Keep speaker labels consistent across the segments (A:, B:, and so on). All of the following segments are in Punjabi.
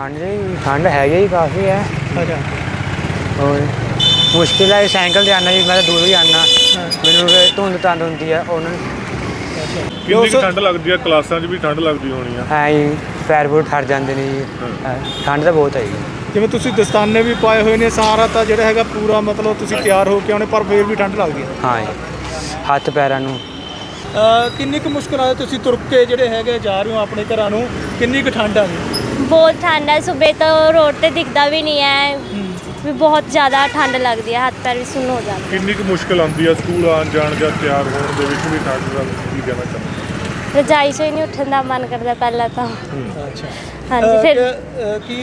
A: ਠੰਡ ਜੀ ਠੰਡ ਹੈਗੀ ਹੀ ਕਾਫੀ ਹੈ।
B: ਅੱਛਾ।
A: ਹੋਰ ਮੁਸ਼ਕਿਲ ਹੈ ਸਾਈਕਲ ਤੇ ਆਉਣਾ ਜੀ ਮੈਂ ਤਾਂ ਦੂਰ ਹੀ। ਆਉਣਾ ਮੈਨੂੰ ਫਿਰ ਧੁੰਦ ਤੰਦ ਹੁੰਦੀ ਹੈ ਉਹਨਾਂ।
C: ਕਿੰਨੀ ਕੁ ਠੰਡ ਲੱਗਦੀ ਆ? ਕਲਾਸਾਂ 'ਚ ਵੀ ਠੰਡ ਲੱਗਦੀ ਹੋਣੀ ਆ।
A: ਹੈ ਜੀ ਪੈਰ ਪੂਰ ਠਰ ਜਾਂਦੇ ਨੇ ਜੀ। ਹਾਂ, ਠੰਡ ਤਾਂ ਬਹੁਤ ਹੈ ਜੀ।
B: ਜਿਵੇਂ ਤੁਸੀਂ ਦਸਤਾਨੇ ਵੀ ਪਾਏ ਹੋਏ ਨੇ ਸਾਰਾ ਤਾਂ ਜਿਹੜਾ ਹੈਗਾ ਪੂਰਾ ਮਤਲਬ ਤੁਸੀਂ ਤਿਆਰ ਹੋ ਕੇ ਆਉਣੇ ਪਰ ਫੇਰ ਵੀ ਠੰਡ ਲੱਗਦੀ ਹੈ
A: ਹਾਂ ਜੀ ਹੱਥ ਪੈਰਾਂ ਨੂੰ।
B: ਕਿੰਨੀ ਕੁ ਮੁਸ਼ਕਲ ਆ ਤੁਸੀਂ ਤੁਰ ਕੇ ਜਿਹੜੇ ਹੈਗੇ ਜਾ ਰਹੇ ਹੋ ਆਪਣੇ ਘਰਾਂ ਨੂੰ? ਕਿੰਨੀ ਕੁ ਠੰਡ ਆ ਜੀ?
D: ਬਹੁਤ ਠੰਡ ਹੈ ਸਵੇਰ ਤੋਂ ਰੋਡ ਤੇ ਦਿਖਦਾ ਵੀ ਨਹੀਂ ਹੈ। ਵੀ ਬਹੁਤ ਜ਼ਿਆਦਾ ਠੰਡ ਲੱਗਦੀ ਹੈ ਹੱਥ ਪੈਰ ਵੀ ਸੁੰਨ ਹੋ ਜਾਂਦੇ।
C: ਕਿੰਨੀ ਕੁ ਮੁਸ਼ਕਲ ਆਉਂਦੀ ਆ ਸਕੂਲ ਆਉਣ ਜਾਣ ਜਾਂ ਤਿਆਰ ਹੋਣ ਦੇ ਵਿੱਚ ਵੀ? ਠੰਡ ਦਾ ਕੀ ਕਹਿਣਾ ਚਾਹੁੰਦੇ
D: ਰਜਾਈ ਸੋ ਨਹੀਂ ਉੱਠਣ ਦਾ ਮਨ ਕਰਦਾ
B: ਪਹਿਲਾਂ
D: ਤਾਂ। ਹਾਂਜੀ ਫਿਰ
B: ਕੀ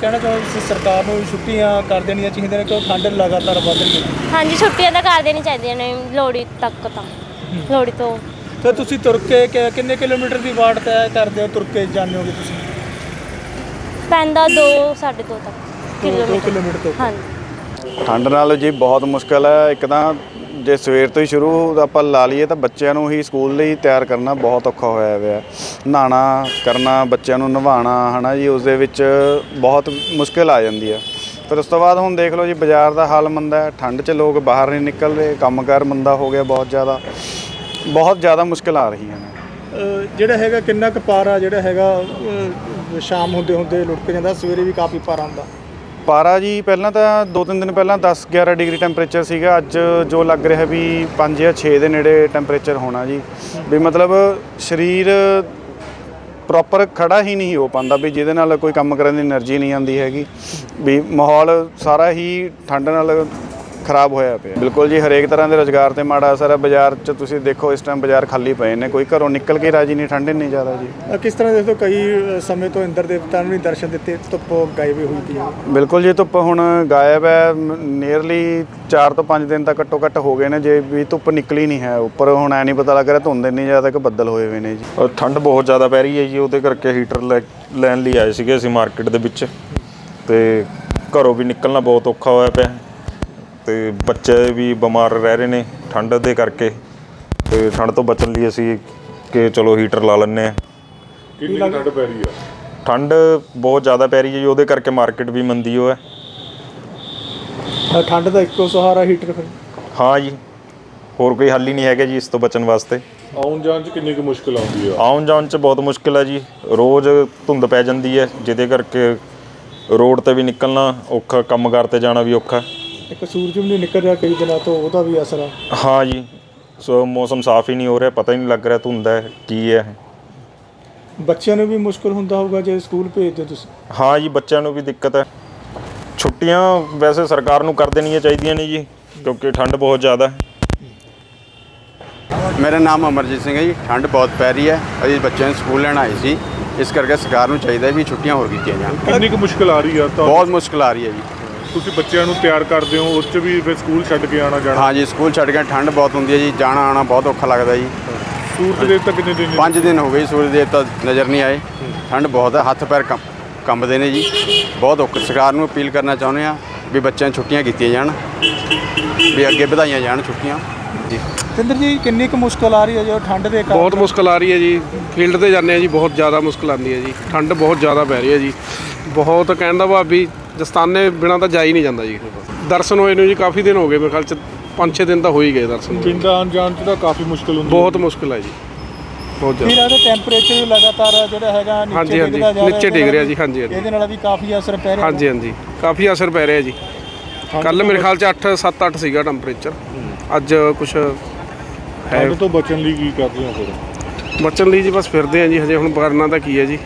B: ਕਹਿਣਾ ਚਾਹੁੰਦੇ ਤੁਸੀਂ ਸਰਕਾਰ ਨੂੰ ਛੁੱਟੀਆਂ ਕਰ ਦੇਣੀਆਂ ਚਾਹੀਦੀਆਂ ਨੇ ਕਿਉਂ ਠੰਡ ਲਗਾਤਾਰ ਵੱਧ ਰਹੀ ਹੈ?
D: ਹਾਂਜੀ ਛੁੱਟੀਆਂ ਤਾਂ ਕਰ ਦੇਣੀ ਚਾਹੀਦੀਆਂ ਨੇ ਲੋਹੜੀ ਤੱਕ ਤਾਂ। ਲੋਹੜੀ ਤੋਂ।
B: ਤੇ ਤੁਸੀਂ ਤੁਰ ਕੇ ਕਿੰਨੇ ਕਿਲੋਮੀਟਰ ਦੀ ਵਾਟ ਤੈਅ ਕਰਦੇ ਹੋ ਤੁਰ ਕੇ ਜਾਂਦੇ ਹੋਗੇ ਤੁਸੀਂ?
D: ਪੈਂਦਾ 2 2.5 ਤੱਕ
B: ਦੋ
D: ਕਿਲੋਮੀਟਰ
B: ਕਿਲੋਮੀਟਰ ਤੋਂ
D: ਹਾਂਜੀ।
E: ਠੰਡ ਨਾਲ ਜੀ ਬਹੁਤ ਮੁਸ਼ਕਲ ਹੈ ਇੱਕ ਤਾਂ ਜੇ ਸਵੇਰ ਤੋਂ ਹੀ ਸ਼ੁਰੂ ਆਪਾਂ ਲਾ ਲਈਏ ਤਾਂ ਬੱਚਿਆਂ ਨੂੰ ਹੀ ਸਕੂਲ ਲਈ ਤਿਆਰ ਕਰਨਾ ਬਹੁਤ ਔਖਾ ਹੋਇਆ ਹੋਇਆ ਹੈ। ਨਹਾਉਣਾ ਕਰਨਾ ਬੱਚਿਆਂ ਨੂੰ ਨਵਾਉਣਾ ਹਨਾ ਜੀ ਉਸ ਦੇ ਵਿੱਚ ਬਹੁਤ ਮੁਸ਼ਕਲ ਆ ਜਾਂਦੀ ਹੈ। ਫਿਰ ਉਸ ਤੋਂ ਬਾਅਦ ਹੁਣ ਦੇਖ ਲਓ ਜੀ ਬਾਜ਼ਾਰ ਦਾ ਹਾਲ ਮੰਦਾ ਹੈ ਠੰਡ 'ਚ ਲੋਕ ਬਾਹਰ ਨਹੀਂ ਨਿਕਲ ਰਹੇ ਕੰਮਕਾਰ ਮੰਦਾ ਹੋ ਗਿਆ ਬਹੁਤ ਜ਼ਿਆਦਾ। ਬਹੁਤ ਜ਼ਿਆਦਾ ਮੁਸ਼ਕਲ ਆ ਰਹੀਆਂ ਨੇ।
B: ਜਿਹੜਾ ਹੈਗਾ ਕਿੰਨਾ ਕੁ ਪਾਰਾ ਜਿਹੜਾ ਹੈਗਾ ਸ਼ਾਮ ਹੁੰਦੇ ਹੁੰਦੇ ਲੁੱਟ ਕੇ ਜਾਂਦਾ, ਸਵੇਰੇ ਵੀ ਕਾਫੀ ਪਾਰਾ ਹੁੰਦਾ।
E: ਪਾਰਾ ਜੀ, ਪਹਿਲਾਂ ਤਾਂ 2-3 ਦਿਨ ਪਹਿਲਾਂ 10-11 ਡਿਗਰੀ ਟੈਂਪਰੇਚਰ ਸੀਗਾ। ਅੱਜ ਜੋ ਲੱਗ ਰਿਹਾ ਵੀ 5 ਜਾਂ 6 ਦੇ ਨੇੜੇ ਟੈਂਪਰੇਚਰ ਹੋਣਾ ਜੀ। ਵੀ ਮਤਲਬ ਸਰੀਰ ਪ੍ਰੋਪਰ ਖੜਾ ਹੀ ਨਹੀਂ ਹੋ ਪਾਉਂਦਾ ਵੀ ਜਿਹਦੇ ਨਾਲ ਕੋਈ ਕੰਮ ਕਰਨ ਦੀ એનર્ਜੀ ਨਹੀਂ ਆਉਂਦੀ ਹੈਗੀ। ਵੀ ਮਾਹੌਲ ਸਾਰਾ ਹੀ ਠੰਡ ਨਾਲ ਖਰਾਬ ਹੋਇਆ ਪਿਆ। ਬਿਲਕੁਲ ਜੀ ਹਰੇਕ ਤਰ੍ਹਾਂ ਦੇ ਰੋਜ਼ਗਾਰ ਤੇ ਮਾੜਾ ਅਸਰ ਹੈ। ਬਾਜ਼ਾਰ 'ਚ ਤੁਸੀਂ ਦੇਖੋ ਇਸ ਟਾਈਮ ਬਾਜ਼ਾਰ ਖਾਲੀ ਪਏ ਨੇ। ਕੋਈ ਘਰੋਂ ਨਿਕਲ ਕੇ ਰਾਜੀ ਨਹੀਂ ਠੰਡ ਇੰਨੀ ਜ਼ਿਆਦਾ ਜੀ।
B: ਕਿਸ ਤਰ੍ਹਾਂ ਦੇਖੋ ਕਈ ਸਮੇਂ ਤੋਂ ਇੰਦਰ ਦੇਵਤਾ ਨੂੰ ਵੀ ਦਰਸ਼ਨ ਦਿੱਤੇ ਧੁੱਪ ਗਾਇਬ ਹੋਈ ਪਈ ਹੈ।
E: ਬਿਲਕੁਲ ਜੀ ਧੁੱਪ ਹੁਣ ਗਾਇਬ ਹੈ। ਨੀਅਰਲੀ 4 ਤੋਂ 5 ਦਿਨ ਤੱਕ ਘੱਟੋ ਘੱਟ ਹੋ ਗਏ ਨੇ। ਜੇ ਵੀ ਧੁੱਪ ਨਿਕਲੀ ਨਹੀਂ ਹੈ ਉੱਪਰ ਹੁਣ ਐ ਨਹੀਂ ਪਤਾ ਲੱਗ ਰਿਹਾ ਧੁੰਦ ਇੰਨੀ ਜ਼ਿਆਦਾ ਕਿ ਬੱਦਲ ਹੋਏ ਹੋਏ ਨੇ ਜੀ।
F: ਠੰਡ ਬਹੁਤ ਜ਼ਿਆਦਾ ਪੈ ਰਹੀ ਹੈ ਜੀ। ਉਹਦੇ ਕਰਕੇ ਹੀਟਰ ਲੈ ਲੈਣ ਲਈ ਆਏ ਸੀਗੇ ਅਸੀਂ ਮਾਰਕੀਟ ਦੇ ਵਿੱਚ। ਤੇ ਘਰੋਂ ਵੀ ਨਿਕਲਣਾ ਬਹੁਤ ਔਖਾ ਹੋਇਆ ਪਿਆ। ਤੇ ਬੱਚੇ ਵੀ ਬਿਮਾਰ ਰਹਿ ਰਹੇ ਨੇ ਠੰਡ ਦੇ ਕਰਕੇ। ਤੇ ਠੰਡ ਤੋਂ ਬਚਣ ਲਈ ਅਸੀਂ ਕਿ ਚਲੋ ਹੀਟਰ ਲਾ ਲੈਂਦੇ ਆ
C: ਕਿੰਨੀ ਕੁ ਠੰਡ ਪੈ ਰਹੀ ਆ?
F: ਠੰਡ ਬਹੁਤ ਜ਼ਿਆਦਾ ਪੈ ਰਹੀ ਹੈ ਜੀ ਉਹਦੇ ਕਰਕੇ ਮਾਰਕੀਟ ਵੀ ਮੰਦੀ ਹੋ ਹੈ
B: ਅਹ ਠੰਡ ਦਾ ਇੱਕੋ ਸਹਾਰਾ ਹੀਟਰ ਫਿਰ।
F: ਹਾਂ ਜੀ ਹੋਰ ਕੋਈ ਹੱਲ ਹੀ ਨਹੀਂ ਹੈਗਾ ਜੀ ਇਸ ਤੋਂ ਬਚਣ ਵਾਸਤੇ।
C: ਆਉਣ ਜਾਣ 'ਚ ਕਿੰਨੀ ਕੁ ਮੁਸ਼ਕਲ ਆਉਂਦੀ ਆ?
F: ਆਉਣ ਜਾਣ 'ਚ ਬਹੁਤ ਮੁਸ਼ਕਿਲ ਹੈ ਜੀ ਰੋਜ਼ ਧੁੰਦ ਪੈ ਜਾਂਦੀ ਹੈ ਜਿਹਦੇ ਕਰਕੇ ਰੋਡ ਤੇ ਵੀ ਨਿਕਲਣਾ ਔਖਾ ਕੰਮਕਾਰ ਤੇ ਜਾਣਾ ਵੀ ਔਖਾ।
B: ਇੱਕ ਸੂਰਜ ਵੀ ਨਹੀਂ ਨਿਕਲ ਰਿਹਾ ਕਈ ਦਿਨਾਂ ਤੋਂ ਉਹਦਾ ਵੀ ਅਸਰ ਆ।
F: ਹਾਂ ਜੀ ਸੋ ਮੌਸਮ ਸਾਫ਼ ਹੀ ਨਹੀਂ ਹੋ ਰਿਹਾ ਪਤਾ ਹੀ ਨਹੀਂ ਲੱਗ ਰਿਹਾ ਧੁੰਦ ਹੈ ਕੀ ਹੈ।
B: ਬੱਚਿਆਂ ਨੂੰ ਵੀ ਮੁਸ਼ਕਲ ਹੁੰਦਾ ਹੋਊਗਾ ਜੇ ਸਕੂਲ ਭੇਜਦੇ ਤੁਸੀਂ?
F: ਹਾਂ ਜੀ ਬੱਚਿਆਂ ਨੂੰ ਵੀ ਦਿੱਕਤ ਹੈ। ਛੁੱਟੀਆਂ ਵੈਸੇ ਸਰਕਾਰ ਨੂੰ ਕਰ ਦੇਣੀਆਂ ਚਾਹੀਦੀਆਂ ਨੇ ਜੀ ਕਿਉਂਕਿ ਠੰਡ ਬਹੁਤ ਜ਼ਿਆਦਾ ਹੈ।
G: ਮੇਰਾ ਨਾਮ ਅਮਰਜੀਤ ਸਿੰਘ ਹੈ ਜੀ ਠੰਡ ਬਹੁਤ ਪੈ ਰਹੀ ਹੈ। ਅਸੀਂ ਬੱਚਿਆਂ ਨੂੰ ਸਕੂਲ ਲੈਣ ਆਏ ਸੀ। ਇਸ ਕਰਕੇ ਸਰਕਾਰ ਨੂੰ ਚਾਹੀਦਾ ਵੀ ਛੁੱਟੀਆਂ ਹੋਰ ਕੀਤੀਆਂ ਜਾਣ।
C: ਕਿੰਨੀ ਕੁ ਮੁਸ਼ਕਲ ਆ ਰਹੀ ਆ ਤਾਂ?
G: ਬਹੁਤ ਮੁਸ਼ਕਲ ਆ ਰਹੀ ਹੈ ਜੀ।
C: ਤੁਸੀਂ ਬੱਚਿਆਂ ਨੂੰ ਤਿਆਰ ਕਰਦੇ ਹੋ ਉਸ 'ਚ ਵੀ ਫਿਰ ਸਕੂਲ ਛੱਡ ਕੇ ਆਣਾ ਜਾਣਾ?
G: ਹਾਂ ਜੀ ਸਕੂਲ ਛੱਡ ਕੇ ਠੰਡ ਬਹੁਤ ਹੁੰਦੀ ਹੈ ਜੀ ਜਾਣਾ ਆਣਾ ਬਹੁਤ ਔਖਾ ਲੱਗਦਾ ਜੀ।
C: ਸੂਰਜ ਦੇ ਤੱਕ ਕਿੰਨੇ ਦਿਨ
G: ਪੰਜ ਦਿਨ ਹੋ ਗਏ ਸੂਰਜ ਦੇਵਤਾ ਨਜ਼ਰ ਨਹੀਂ ਆਏ। ਠੰਡ ਬਹੁਤ ਹੈ ਹੱਥ ਪੈਰ ਕੰਬ- ਕੰਬਦੇ ਨੇ ਜੀ। ਬਹੁਤ ਔਖਾ ਸਰਕਾਰ ਨੂੰ ਅਪੀਲ ਕਰਨਾ ਚਾਹੁੰਦੇ ਆ ਵੀ ਬੱਚਿਆਂ ਨੂੰ ਛੁੱਟੀਆਂ ਕੀਤੀਆਂ ਜਾਣ ਵੀ ਅੱਗੇ ਵਧਾਈਆਂ ਜਾਣ ਛੁੱਟੀਆਂ। ਜੀ।
B: ਤਿੰਦਰ ਜੀ ਕਿੰਨੀ ਕੁ ਮੁਸ਼ਕਲ ਆ ਰਹੀ ਹੈ ਜੋ ਠੰਡ ਦੇ ਕਾਰਨ?
H: ਬਹੁਤ ਮੁਸ਼ਕਲ ਆ ਰਹੀ ਹੈ ਜੀ। ਫੀਲਡ ਤੇ ਜਾਂਦੇ ਆ ਜੀ ਬਹੁਤ ਜ਼ਿਆਦਾ ਮੁਸ਼ਕਲ ਆਉਂਦੀ ਹੈ ਜੀ। ਠੰਡ ਬਹੁਤ ਜ਼ਿਆਦਾ ਪੈ ਰਹੀ ਹੈ ਜੀ। ਬਹੁਤ ਕਹਿਣ ਦਾ ਭਾਵ ਵੀ ਦਸਤਾਨੇ ਬਿਨਾਂ ਤਾਂ ਜਾ ਹੀ ਨਹੀਂ ਜਾਂਦਾ ਜੀ। ਦਰਸ਼ਨ ਹੋਏ ਨੂੰ ਜੀ ਕਾਫੀ ਦਿਨ ਹੋ ਗਏ ਮੇਰੇ ਖਿਆਲ ਚ 5-6 ਦਿਨ ਤਾਂ ਹੋ ਹੀ ਗਏ ਦਰਸ਼ਨ
C: ਪਿੰਡ ਆਉਣ ਜਾਣ 'ਚ ਤਾਂ ਕਾਫੀ ਮੁਸ਼ਕਲ ਹੁੰਦੀ
H: ਬਹੁਤ ਮੁਸ਼ਕਲ ਹੈ ਜੀ। ਬਹੁਤ
B: ਫਿਰ ਇਹਦਾ ਟੈਂਪਰੇਚਰ ਲਗਾਤਾਰ ਜਿਹੜਾ ਹੈਗਾ
H: ਹਾਂਜੀ,
B: ਨੀਚੇ
H: ਹਾਂਜੀ,
B: ਡਿੱਗਦਾ ਜਾ ਰਿਹਾ
H: ਨੀਚੇ ਡਿੱਗ ਰਿਹਾ ਜੀ, ਹਾਂਜੀ, ਹਾਂਜੀ।
B: ਇਹਦੇ ਨਾਲ ਵੀ ਕਾਫੀ ਅਸਰ ਪੈ ਰਿਹਾ।
H: ਹਾਂਜੀ ਹਾਂਜੀ। ਕਾਫੀ ਅਸਰ ਪੈ ਰਿਹਾ ਜੀ। ਕੱਲ ਮੇਰੇ ਖਿਆਲ ਚ 8 7-8 ਸੀਗਾ ਟੈਂਪਰੇਚਰ ਅੱਜ ਕੁਛ ਹੈ
C: ਠੰਡ ਤੋਂ ਬਚਣ ਲਈ ਕੀ ਕਰਦੇ ਹੋ ਫਿਰ?
H: ਬਚਣ ਲਈ ਜੀ ਬਸ ਫਿਰਦੇ ਆ ਜੀ ਹਜੇ ਹੁਣ ਕਰਨਾ ਤਾਂ ਕੀ ਹੈ ਜੀ?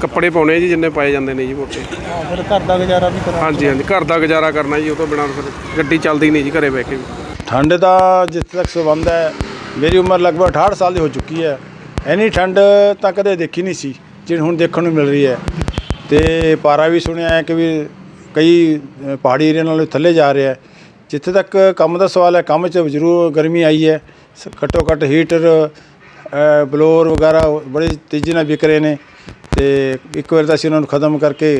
H: ਕੱਪੜੇ ਪਾਉਣੇ ਜੀ ਜਿੰਨੇ ਪਾਏ ਜਾਂਦੇ ਨੇ ਜੀ ਮੋਟੇ
B: ਹਾਂ, ਫਿਰ ਘਰ ਦਾ ਗੁਜ਼ਾਰਾ ਵੀ ਕਰਨਾ
H: ਹਾਂਜੀ ਹਾਂਜੀ ਘਰ ਦਾ ਗੁਜ਼ਾਰਾ ਕਰਨਾ ਜੀ ਉਹ ਤੋਂ ਬਿਨਾਂ ਫਿਰ ਗੱਡੀ ਚੱਲਦੀ ਨਹੀਂ ਜੀ ਘਰੇ ਬਹਿ ਕੇ ਵੀ।
I: ਠੰਡ ਦਾ ਜਿੱਥੇ ਤੱਕ ਸੰਬੰਧ ਹੈ ਮੇਰੀ ਉਮਰ ਲਗਭਗ 68 ਸਾਲ ਦੀ ਹੋ ਚੁੱਕੀ ਹੈ। ਐਨੀ ਠੰਡ ਤਾਂ ਕਦੇ ਦੇਖੀ ਨਹੀਂ ਸੀ ਜਿਹੜੀ ਹੁਣ ਦੇਖਣ ਨੂੰ ਮਿਲ ਰਹੀ ਹੈ। ਤੇ ਪਾਰਾ ਵੀ ਸੁਣਿਆ ਹੈ ਕਿ ਵੀ ਕਈ ਪਹਾੜੀ ਏਰੀਆ ਨਾਲੋਂ ਥੱਲੇ ਜਾ ਰਿਹਾ ਹੈ। ਜਿੱਥੇ ਤੱਕ ਕੰਮ ਦਾ ਸਵਾਲ ਹੈ ਕੰਮ 'ਚ ਜ਼ਰੂਰ ਗਰਮੀ ਆਈ ਹੈ। ਸ- ਘੱਟੋ ਘੱਟ ਹੀਟਰ ਬਲੌਰ ਵਗੈਰਾ ਬੜੇ ਤੇਜ਼ੀ ਨਾਲ ਵਿਕ ਰਹੇ ਨੇ ਅਤੇ ਇੱਕ ਵਾਰ ਤਾਂ ਅਸੀਂ ਉਹਨਾਂ ਨੂੰ ਖਤਮ ਕਰਕੇ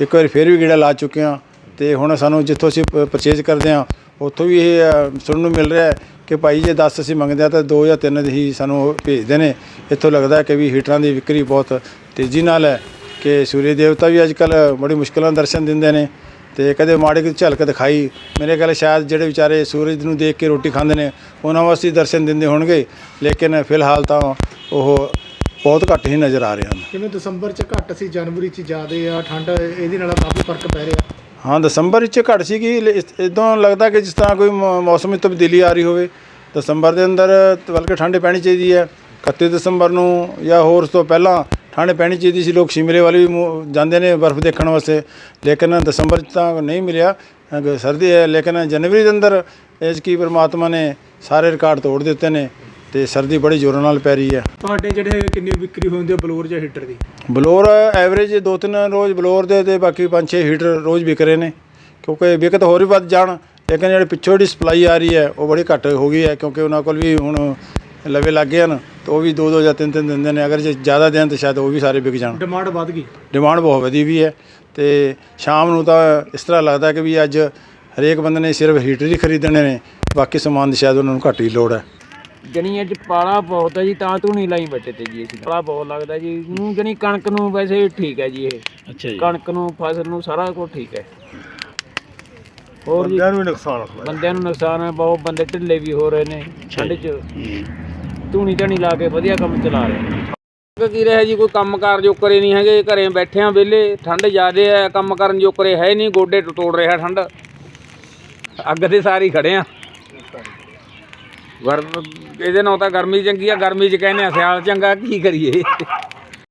I: ਇੱਕ ਵਾਰ ਫਿਰ ਵੀ ਗੇੜਾ ਲਾ ਚੁੱਕੇ ਹਾਂ ਅਤੇ ਹੁਣ ਸਾਨੂੰ ਜਿੱਥੋਂ ਅਸੀਂ ਪਰਚੇਜ਼ ਕਰਦੇ ਹਾਂ, ਉੱਥੋਂ ਵੀ ਇਹ ਸੁਣਨ ਨੂੰ ਮਿਲ ਰਿਹਾ ਕਿ ਭਾਈ ਜੇ 10 ਅਸੀਂ ਮੰਗਦੇ ਹਾਂ ਤਾਂ 2 ਜਾਂ 3 ਹੀ ਸਾਨੂੰ ਉਹ ਭੇਜਦੇ ਨੇ। ਇੱਥੋਂ ਲੱਗਦਾ ਕਿ ਵੀ ਹੀਟਰਾਂ ਦੀ ਵਿਕਰੀ ਬਹੁਤ ਤੇਜ਼ੀ ਨਾਲ ਹੈ ਕਿ ਸੂਰਜ ਦੇਵਤਾ ਵੀ ਅੱਜ ਕੱਲ੍ਹ ਬੜੀ ਮੁਸ਼ਕਲਾਂ ਦਰਸ਼ਨ ਦਿੰਦੇ ਨੇ। ਤੇ ਕਦੇ ਮਾੜੀ ਕੁ ਝਲਕ ਦਿਖਾਈ। ਮੇਰੇ ਖਿਆਲ ਸ਼ਾਇਦ ਜਿਹੜੇ ਵਿਚਾਰੇ ਸੂਰਜ ਨੂੰ ਦੇਖ ਕੇ ਰੋਟੀ ਖਾਂਦੇ ਨੇ ਉਹਨਾਂ ਵਾਸਤੇ ਦਰਸ਼ਨ ਦਿੰਦੇ ਹੋਣਗੇ। ਲੇਕਿਨ ਫਿਲਹਾਲ ਤਾਂ ਉਹ ਬਹੁਤ ਘੱਟ ਹੀ ਨਜ਼ਰ ਆ ਰਹੇ ਹਨ।
B: ਕਿਵੇਂ ਦਸੰਬਰ ਚ ਘੱਟ ਸੀ ਜਨਵਰੀ ਚ ਜ਼ਿਆਦੇ ਆ ਠੰਡ ਇਹਦੇ ਨਾਲ ਕਾਫੀ ਫ਼ਰਕ ਪੈ ਰਿਹਾ।
I: ਹਾਂ ਦਸੰਬਰ ਵਿੱਚ ਘੱਟ ਸੀਗੀ ਇਦੋਂ ਲੱਗਦਾ ਕਿ ਜਿਸ ਤਰ੍ਹਾਂ ਕੋਈ ਮੌ- ਮੌਸਮ ਵਿੱਚ ਤਬਦੀਲੀ ਆ ਰਹੀ ਹੋਵੇ। ਦਸੰਬਰ ਦੇ ਅੰਦਰ ਬਲਕਿ ਠੰਡ ਪੈਣੀ ਚਾਹੀਦੀ ਹੈ। 31 ਦਸੰਬਰ ਨੂੰ ਜਾਂ ਹੋਰ ਉਸ ਤੋਂ ਪਹਿਲਾਂ ਠੰਡ ਪੈਣੀ ਚਾਹੀਦੀ ਸੀ ਲੋਕ ਸ਼ਿਮਲੇ ਵਾਲੇ ਵੀ ਜਾਂਦੇ ਨੇ ਬਰਫ਼ ਦੇਖਣ ਵਾਸਤੇ। ਲੇਕਿਨ ਦਸੰਬਰ 'ਚ ਤਾਂ ਨਹੀਂ ਮਿਲਿਆ ਸਰਦੀ ਹੈ ਲੇਕਿਨ ਜਨਵਰੀ ਦੇ ਅੰਦਰ ਇਸ ਕੀ ਪਰਮਾਤਮਾ ਨੇ ਸਾਰੇ ਰਿਕਾਰਡ ਤੋੜ ਦਿੱਤੇ ਨੇ ਤੇ ਸਰਦੀ ਬੜੀ ਜ਼ੋਰਾਂ ਨਾਲ ਪੈ ਰਹੀ ਹੈ।
B: ਤੁਹਾਡੇ ਜਿਹੜੇ ਕਿੰਨੀ ਵਿਕਰੀ ਹੁੰਦੀ ਹੈ ਬਲੋਰ ਜਾਂ ਹੀਟਰ ਦੀ?
I: ਬਲੋਰ ਐਵਰੇਜ ਦੋ ਤਿੰਨ ਰੋਜ਼ ਬਲੋਰ ਦੇ ਤੇ ਬਾਕੀ ਪੰਜ ਛੇ ਹੀਟਰ ਰੋਜ਼ ਵਿਕ ਰਹੇ ਨੇ। ਕਿਉਂਕਿ ਵਿਕਤ ਹੋਰ ਵੀ ਵੱਧ ਜਾਣ ਲੇਕਿਨ ਜਿਹੜੇ ਪਿੱਛੋਂ ਜਿਹੜੀ ਸਪਲਾਈ ਆ ਰਹੀ ਹੈ ਉਹ ਬੜੀ ਘੱਟ ਹੋ ਗਈ ਹੈ ਕਿਉਂਕਿ ਉਹਨਾਂ ਕੋਲ ਵੀ ਹੁਣ ਲਵੇ ਲੱਗ ਗਏ ਹਨ। ਤੇ ਉਹ ਵੀ ਦੋ ਦੋ ਜਾਂ ਤਿੰਨ ਤਿੰਨ ਦਿੰਦੇ ਨੇ ਅਗਰ ਜੇ ਜ਼ਿਆਦਾ ਦੇਣ ਤਾਂ ਸ਼ਾਇਦ ਉਹ ਵੀ ਸਾਰੇ ਵਿਕ ਜਾਣ।
B: ਡਿਮਾਂਡ ਵੱਧ ਗਈ।
I: ਡਿਮਾਂਡ ਬਹੁਤ ਵਧੀ ਵੀ ਹੈ ਤੇ ਸ਼ਾਮ ਨੂੰ ਤਾਂ ਇਸ ਤਰ੍ਹਾਂ ਲੱਗਦਾ ਕਿ ਵੀ ਅੱਜ ਹਰੇਕ ਬੰਦੇ ਨੇ ਸਿਰਫ ਹੀਟਰ ਹੀ ਖਰੀਦਣੇ ਨੇ ਬਾਕੀ ਸਮਾਨ ਦੀ ਸ਼ਾਇਦ ਉਹਨਾਂ ਨੂੰ ਘੱਟ ਹੀ ਲੋੜ ਹੈ।
J: ਜਣੀ ਅੱਜ ਪਾਲਾ ਬਹੁਤ ਹੈ ਜੀ ਤਾਂ ਤੂੰ ਨਹੀਂ ਲਾਈ ਬੱਚੇ ਤੇ ਜੀ ਅਸੀਂ। ਪਾਲਾ ਬਹੁਤ ਲੱਗਦਾ ਜੀ ਨੂੰ ਜਣੀ ਕਣਕ ਨੂੰ ਵੈਸੇ ਠੀਕ ਹੈ ਜੀ ਇਹ।
B: ਅੱਛਾ ਜੀ।
J: ਕਣਕ ਨੂੰ ਫਸਲ ਨੂੰ ਸਾਰਾ ਕੁਝ ਠੀਕ ਹੈ। ਹੋਰ ਜੀ
C: ਬੰਦਿਆਂ ਨੂੰ ਨੁਕਸਾਨ ਹੁੰਦਾ
J: ਬੰਦਿਆਂ ਨੂੰ ਨੁਕਸਾਨ ਹੈ ਬਹੁਤ ਬੰਦੇ ਢਿੱਲੇ ਵੀ ਹੋ ਰਹੇ ਨੇ ਠੰਡ 'ਚ। ਧੂਣੀ ਧਣੀ ਲਾ ਕੇ ਵਧੀਆ ਕੰਮ ਚਲਾ ਰਹੇ ਕੀ ਰਿਹਾ ਜੀ ਕੋਈ ਕੰਮ ਕਾਰ ਜੋਕਰੇ ਨਹੀਂ ਹੈਗੇ, ਘਰੇ ਬੈਠੇ ਆ ਵਿਹਲੇ, ਠੰਡ ਜ਼ਿਆਦੇ ਹੈ ਕੰਮ ਕਰਨ ਜੋਕਰੇ ਹੈ ਨਹੀਂ, ਗੋਡੇ ਟੁੱਟ ਰਿਹਾ ਠੰਡ। ਅੱਗ ਦੇ ਸਾਰੀ ਖੜੇ ਆ। ਗਰਮ ਇਹਦੇ ਨਾਲ ਤਾਂ ਗਰਮੀ ਚੰਗੀ ਆ, ਗਰਮੀ 'ਚ ਕਹਿੰਦੇ ਆ, ਸਿਆਲ ਚੰਗਾ, ਕੀ ਕਰੀਏ?